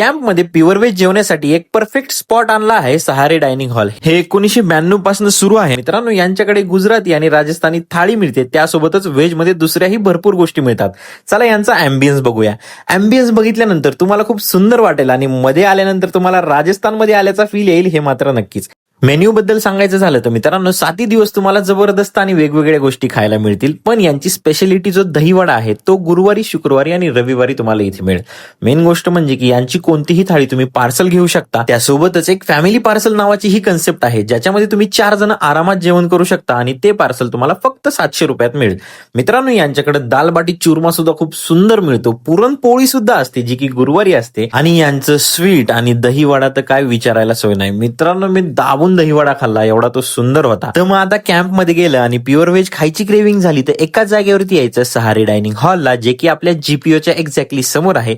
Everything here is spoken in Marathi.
कॅम्पमध्ये प्युअर व्हेज जेवण्यासाठी एक परफेक्ट स्पॉट आणला आहे सहारे डायनिंग हॉल हे एकोणीशे ब्याण्णवपासून सुरू आहे. मित्रांनो यांच्याकडे गुजराती आणि राजस्थानी थाळी मिळते. त्यासोबतच व्हेजमध्ये दुसऱ्याही भरपूर गोष्टी मिळतात. चला यांचा अँबियन्स बघूया. अँबियन्स बघितल्यानंतर तुम्हाला खूप सुंदर वाटेल आणि मध्ये आल्यानंतर तुम्हाला राजस्थानमध्ये आल्याचा फील येईल हे मात्र नक्कीच. मेन्यू बद्दल सांगायचं झालं तर मित्रांनो साती दिवस तुम्हाला जबरदस्त आणि वेगवेगळ्या गोष्टी खायला मिळतील. पण यांची स्पेशालिटी जो दहीवडा आहे तो गुरुवारी शुक्रवारी आणि रविवारी तुम्हाला इथे मिळेल. मेन गोष्ट म्हणजे की यांची कोणतीही थाळी तुम्ही पार्सल घेऊ शकता. त्यासोबतच एक फॅमिली पार्सल नावाची ही कन्सेप्ट आहे ज्याच्यामध्ये तुम्ही चार जण आरामात जेवण करू शकता आणि ते पार्सल तुम्हाला फक्त सातशे रुपयात मिळेल. मित्रांनो यांच्याकडे दालबाटी चुरमा सुद्धा खूप सुंदर मिळतो. पुरणपोळी सुद्धा असते जी की गुरुवारी असते. आणि यांचं स्वीट आणि दहीवडा तर काय विचारायला सोय नाही. मित्रांनो मी दाबून दहीवडा खाल्ला एवढा तो सुंदर होता. तर मग आता कॅम्पमध्ये गेलं आणि प्युअर व्हेज खायची क्रेविंग झाली तर एकाच जागेवरती यायचं सहारे डायनिंग हॉलला जे की आपल्या जीपीओच्या एक्झॅक्टली समोर आहे.